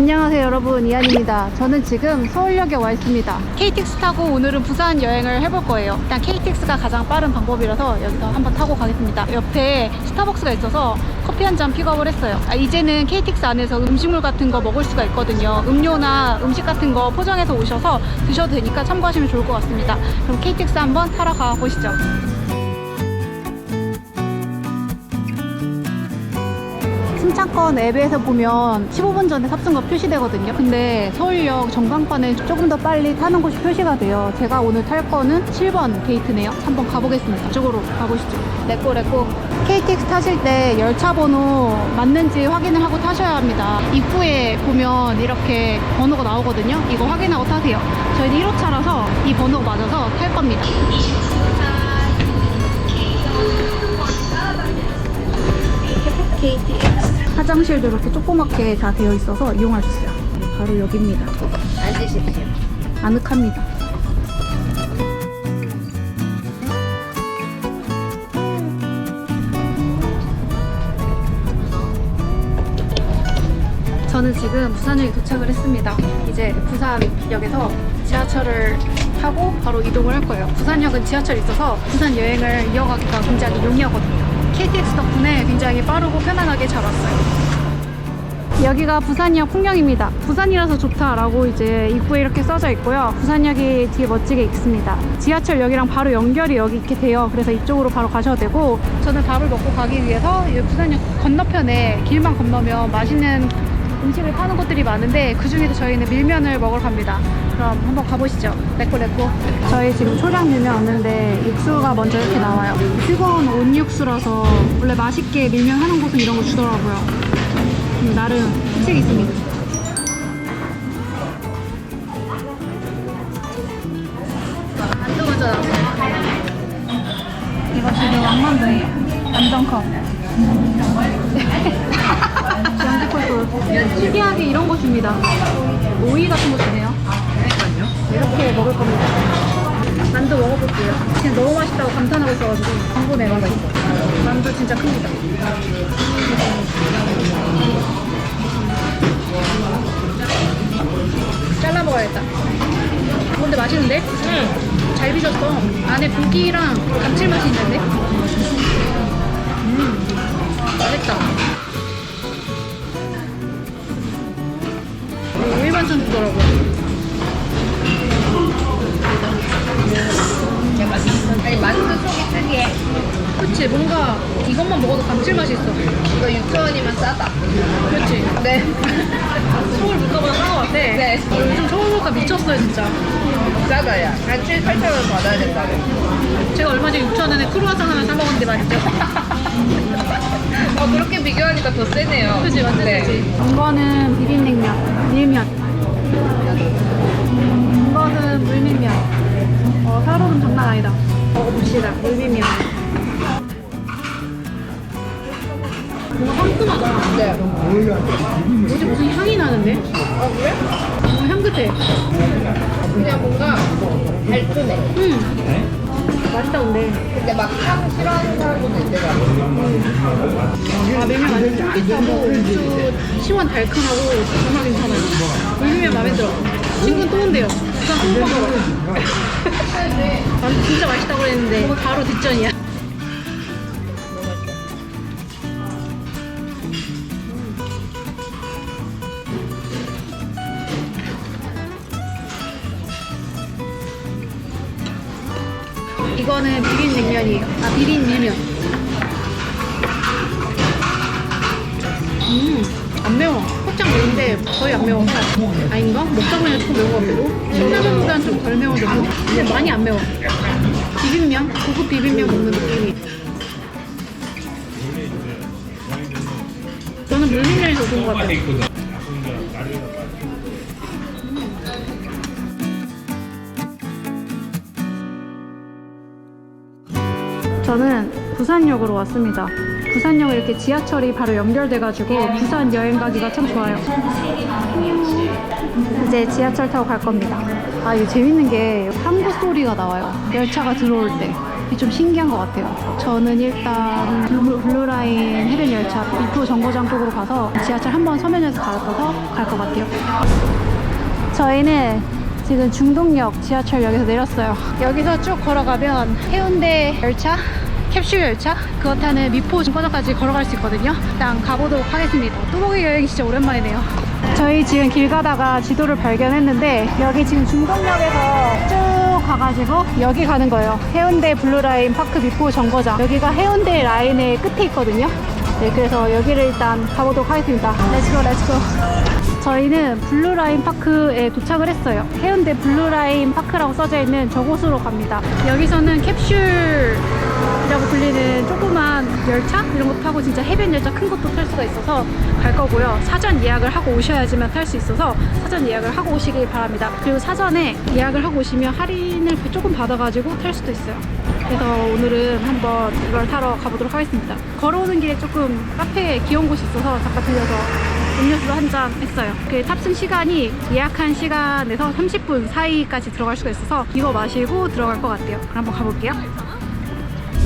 안녕하세요 여러분. 이한입니다. 저는 지금 서울역에 와 있습니다. KTX 타고 오늘은 부산 여행을 해볼 거예요. 일단 KTX가 가장 빠른 방법이라서 여기서 한번 타고 가겠습니다. 옆에 스타벅스가 있어서 커피 한 잔 픽업을 했어요. 아, 이제는 KTX 안에서 음식물 같은 거 먹을 수가 있거든요. 음료나 음식 같은 거 포장해서 오셔서 드셔도 되니까 참고하시면 좋을 것 같습니다. 그럼 KTX 한번 타러 가보시죠 승차권 앱에서 보면 15분 전에 탑승거 표시되거든요. 근데 서울역 전광판에 조금 더 빨리 타는 곳이 표시가 돼요. 제가 오늘 탈 거는 7번 게이트네요. 한번 가보겠습니다. 이쪽으로 가보시죠. 레꼬 레꼬. KTX 타실 때 열차 번호 맞는지 확인을 하고 타셔야 합니다. 입구에 보면 이렇게 번호가 나오거든요. 이거 확인하고 타세요. 저희는 1호차라서 이 번호가 맞아서 탈 겁니다. 화장실도 이렇게 조그맣게 다 되어 있어서 이용할 수 있어요. 바로 여기입니다. 앉으십시오. 아늑합니다. 저는 지금 부산역에 도착을 했습니다. 이제 부산역에서 지하철을 타고 바로 이동을 할 거예요. 부산역은 지하철이 있어서 부산 여행을 이어가기가 굉장히 용이하거든요. KTX 덕분에 굉장히 빠르고 편안하게 잘 왔어요. 여기가 부산역 풍경입니다. 부산이라서 좋다라고 이제 입구에 이렇게 써져 있고요. 부산역이 뒤에 멋지게 있습니다. 지하철역이랑 바로 연결이 여기 있게 돼요. 그래서 이쪽으로 바로 가셔도 되고 저는 밥을 먹고 가기 위해서 이 부산역 건너편에 길만 건너면 맛있는 음식을 파는 곳들이 많은데 그 중에도 저희는 밀면을 먹으러 갑니다. 그럼 한번 가보시죠. 레꼬. 저희 지금 초장 밀면 왔는데 육수가 먼저 이렇게 나와요. 뜨거운 온육수라서 원래 맛있게 밀면 하는 곳은 이런 거 주더라고요. 음, 나름 특색이 있습니다. 만두 먼저 나왔어요. 이거 지금 왕만두예요. 완전 커. 연지콜도 특이하게 이런 거 줍니다. 오이 같은 거 주네요. 이렇게 먹을 겁니다. 만두 먹어볼게요. 그냥 너무 맛있다고 감탄하고 있어가지고 궁금해요. 만두 진짜 큽니다. 먹어야겠다. 근데 맛있는데? 응. 잘 빚었어. 안에 고기랑 감칠맛이 있는데? 음, 맛있다. 어, 일반 천주더라고요. 아니 만두 속이 특이해. 그치, 뭔가 이것만 먹어도 감칠맛이 있어. 이거 6천 원이면 싸다. 그치? 네. 서울 물가보다 싼 것 같아. 네. 요즘 서울 물가 미쳤어요, 진짜. 싸다 야. 한 7, 8천 원 받아야 된다고. 제가 얼마 전에 6,000원에 크루아상 하나 사 먹었는데 맛있죠? 어 그렇게 비교하니까 더 세네요. 그치, 완전 네. 되지. 이거는 비빔냉면, 밀면. 음, 이거는 물밀면. 어, 사로는 장난 아니다. 먹어봅시다, 물밀면. 뭔가 상큼하다. 네. 뭐지, 무슨 향이 나는데? 어 그래? 어, 향긋해. 그냥 뭔가 달콤해. 음. 맛있다, 근데. 근데 막향 싫어하는 사람들도 있대요. 아, 밀면 완전 쫄깃하고, 시원 달큰하고 정말 괜찮아요. 물밀면 마음에 들어. 친구는 또 온대요. 난 진짜 맛있다고 그랬는데 바로 뒷전이야. 이거는 비빔 냉면이에요. 아, 비빔 밀면. 음, 안 매워. 살짝 매운데 거의 안 매워. 아닌가? 보니까 조금 매운 것 같기도. 신라면보다는 좀 덜 매운 정도? 근데 많이 안 매워. 비빔면? 고급 비빔면 먹는 느낌이. 저는 물냉면이 더 좋은 것 같아요. 저는 부산역으로 왔습니다. 부산역 이렇게 지하철이 바로 연결돼가지고 부산 여행 가기가 참 좋아요. 이제 지하철 타고 갈 겁니다. 아, 이거 재밌는 게 항구 소리가 나와요. 열차가 들어올 때. 이게 좀 신기한 것 같아요. 저는 일단 블루, 블루라인 해변 열차 미포 정거장 쪽으로 가서 지하철 한 번 서면에서 갈아타서 갈 것 같아요. 저희는 지금 중동역 지하철역에서 내렸어요. 여기서 쭉 걸어가면 해운대 열차, 캡슐 열차, 그거 타는 미포 정거장까지 걸어갈 수 있거든요. 일단 가보도록 하겠습니다. 뚜벅이 여행이 진짜 오랜만이네요. 저희 지금 길 가다가 지도를 발견했는데 여기 지금 중동역에서 쭉 가가지고 여기 가는 거예요. 해운대 블루라인 파크 미포 정거장. 여기가 해운대 라인의 끝에 있거든요. 네, 그래서 여기를 일단 가보도록 하겠습니다. 렛츠고, 렛츠고. 저희는 블루라인 파크에 도착을 했어요. 해운대 블루라인 파크라고 써져 있는 저곳으로 갑니다. 여기서는 캡슐이라고 불리는 조그만 열차 이런 거 타고 진짜 해변 열차 큰 것도 탈 수가 있어서 갈 거고요. 사전 예약을 하고 오셔야지만 탈 수 있어서 사전 예약을 하고 오시길 바랍니다. 그리고 사전에 예약을 하고 오시면 할인을 조금 받아가지고 탈 수도 있어요. 그래서 오늘은 한번 이걸 타러 가보도록 하겠습니다. 걸어오는 길에 조금 카페에 귀여운 곳이 있어서 잠깐 들려서 음료수 한 잔 했어요. 그 탑승 시간이 예약한 시간에서 30분 사이까지 들어갈 수가 있어서 이거 마시고 들어갈 것 같아요. 그럼 한번 가볼게요.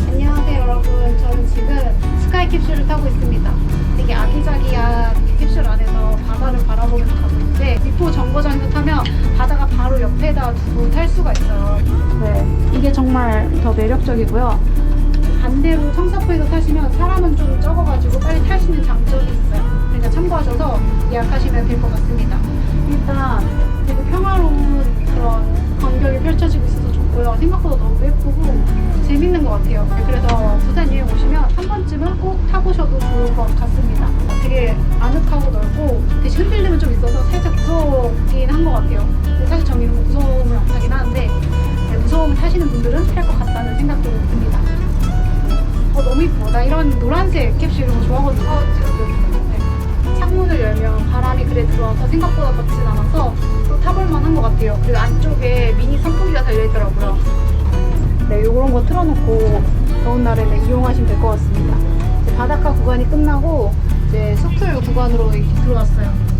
안녕하세요 여러분. 저는 지금 스카이 캡슐을 타고 있습니다. 되게 아기자기한 캡슐 안에서 바다를 바라보면서 가고 있는데 미포 정거장에서 타면 바다가 바로 옆에다 두고 탈 수가 있어요. 네, 이게 정말 더 매력적이고요. 반대로 청사포에서 타시면 사람은 좀 같아요. 근데 사실 저는 이런 거 무서움을 안 타긴 하는데 네, 무서움을 타시는 분들은 탈것 같다는 생각도 듭니다. 어 너무 이뻐. 나 이런 노란색 캡슐 이런 거 좋아하거든요. 네. 창문을 열면 바람이 그래 들어와서 생각보다 덥진 않아서 또 타볼 만한 것 같아요. 그리고 안쪽에 미니 선풍기가 달려있더라고요. 네, 요런 거 틀어놓고 더운 날에는 이용하시면 될 것 같습니다. 바닷가 구간이 끝나고 이제 스쿨 구간으로 이렇게 들어왔어요.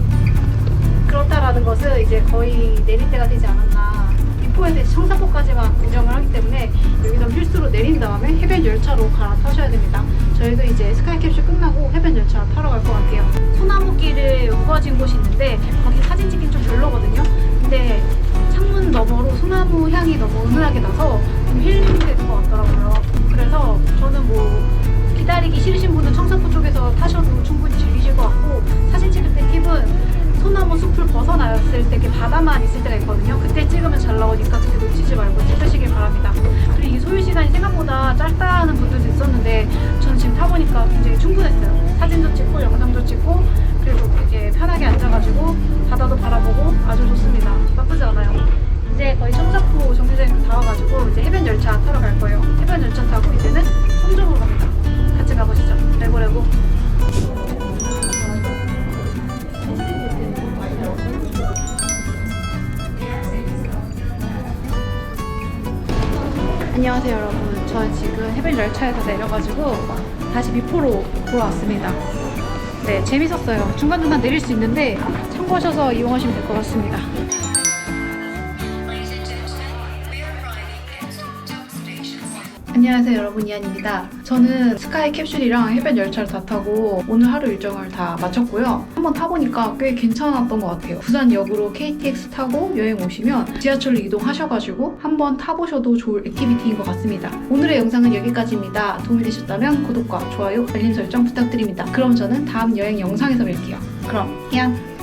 그렇다라는 것은 이제 거의 내릴 때가 되지 않았나. 이제 청사포까지만 운영을 하기 때문에 여기서 필수로 내린 다음에 해변 열차로 갈아타셔야 됩니다. 저희도 이제 스카이캡슐 끝나고 해변 열차 타러 갈 것 같아요. 소나무길에 우거진 곳이 있는데 거기 사진 찍긴 좀 별로거든요. 근데 창문 너머로 소나무 향이 너무 은은하게 나서 좀 힐링되는 것 같더라고요. 그래서 저는 뭐 기다리기 싫으신 분은 청사포 쪽에서 타셔도 충분히 즐기실 것 같고 사진 찍을 때 팁은 소나무 숲을 벗어나였을 때 바다만 있을 때가 있거든요. 그때 찍으면 잘 나오니까 그때 놓치지 말고 찍으시길 바랍니다. 그리고 이 소요 시간이 생각보다 짧다는 분들도 있었는데 저는 지금 타보니까 굉장히 충분했어요. 사진도 찍고 영상도 찍고 그리고 이렇게 편하게 앉아가지고 바다도 바라보고 아주 좋습니다. 나쁘지 않아요. 이제 거의 청사포 정류장에 다 와가지고 이제 해변 열차 타러 갈 거예요. 해변 열차 타고 이제는 섬쪽으로 갑니다. 같이 가보시죠. 레고레고. 안녕하세요 여러분. 저 지금 해변 열차에서 내려가지고 다시 미포로 돌아왔습니다. 네, 재밌었어요. 중간중간 내릴 수 있는데 참고하셔서 이용하시면 될 것 같습니다. 안녕하세요 여러분 이한입니다. 저는 스카이 캡슐이랑 해변 열차를 다 타고 오늘 하루 일정을 다 마쳤고요. 한번 타보니까 꽤 괜찮았던 것 같아요. 부산역으로 KTX 타고 여행 오시면 지하철로 이동하셔가지고 한번 타보셔도 좋을 액티비티인 것 같습니다. 오늘의 영상은 여기까지입니다. 도움이 되셨다면 구독과 좋아요, 알림 설정 부탁드립니다. 그럼 저는 다음 여행 영상에서 뵐게요. 그럼 이안!